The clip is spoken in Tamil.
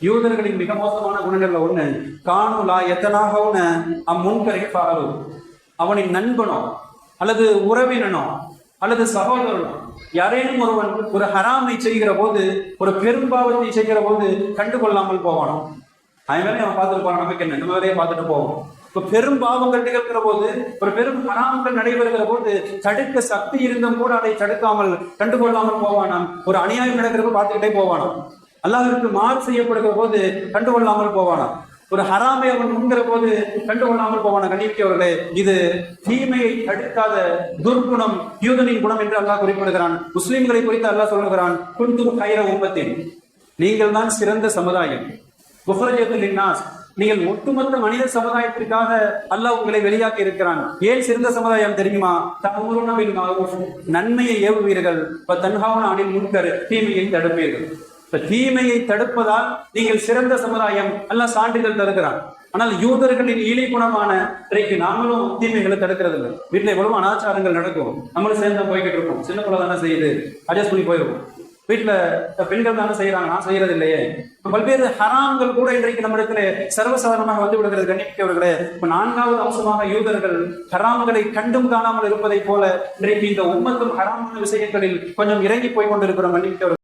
யூதர்களின் மிக மோசமான குணங்கள்ல ஒண்ணு காணுலா எத்தனாகவுன அம்முன்கரை பாரு அவனின் நண்பனோ அல்லது உறவினனோ அல்லது சகோதரனோ யாரேனும் ஒருவன் ஒரு ஹராமை செய்கிற போது ஒரு பெரும்பாவத்தை செய்கிற போது கண்டுகொள்ளாமல் போவானோ? அவன் வேலையை அவன் பார்த்துட்டு போறான் நமக்கு என்ன? நம்ம வேலையை பார்த்துட்டு போவோம். இப்போ பெரும் பாவங்கள் நிகழ்கிற போது ஒரு பெரும் ஹராமங்கள் நடைபெறுகிற போது தடுக்க சக்தி இருந்தும் கூட அதை தடுக்காமல் கண்டுகொள்ளாமல் போவானாம். ஒரு அநியாயம் நடக்கிறப்ப பார்த்துக்கிட்டே போவானாம். அல்லாஹிற்கு மாறு செய்யப்படுகிற போது கண்டுகொள்ளாமல் போவானா? ஒரு ஹராமை அவன் முன்கிற போது கண்டுகொள்ளாமல் போவான? கண்ணியவர்களே இது தீமையை தடுக்காத துர்குணம் யூதனின் குணம் என்று அல்லாஹ் குறிப்பிடுகிறான். முஸ்லிம்களை குறித்து அல்லாஹ் சொல்லுகிறான் குந்தும் கைர உம்பத்தின் நீங்கள் தான் சிறந்த சமுதாயம். புகரஜத்தில் நாஸ் நீங்கள் ஒட்டுமொத்த மனித சமுதாயத்திற்காக அல்லாஹ் உங்களை வெளியாக்கி இருக்கிறான். ஏன் சிறந்த சமுதாயம் தெரியுமா? தமுருணவில் நன்மையை ஏவுவீர்கள். தன்ஹாவன அணில் முன்கரு. தீமையை தடுப்பீர்கள். இப்ப தீமையை தடுப்பதால் நீங்கள் சிறந்த சமுதாயம் அல்ல சான்றிதழ் தருகிறான் ஆனால் யூதர்களின் ஈழி குணமான இன்றைக்கு நாமளும் தீமைகளை தடுக்கிறது இல்லை வீட்டில் எவ்வளவு அனாச்சாரங்கள் நடக்கும். நம்மளும் சேர்ந்து போய்கிட்டு இருக்கோம் சின்ன பிள்ளை தானே செய்யுது. அட்ஜஸ்ட் பண்ணி போயிருவோம். வீட்டில் பெண்கள் தானே செய்யறாங்க நான் செய்யறது இல்லையே பல்வேறு ஹராம்கள் கூட இன்றைக்கு நம்மிடத்துல சர்வசாதாரணமாக வந்து விடுகிறது. கண்ணிக்கவர்களே இப்ப நான்காவது அம்சமாக யூதர்கள் ஹராம்களை கண்டும் காணாமல் இருப்பதை போல இன்றைக்கு இந்த உம்மத்தும் ஹராமான விஷயங்களில் கொஞ்சம் இறங்கி போய் கொண்டிருக்கிறோம். கண்ணிக்கவர்கள்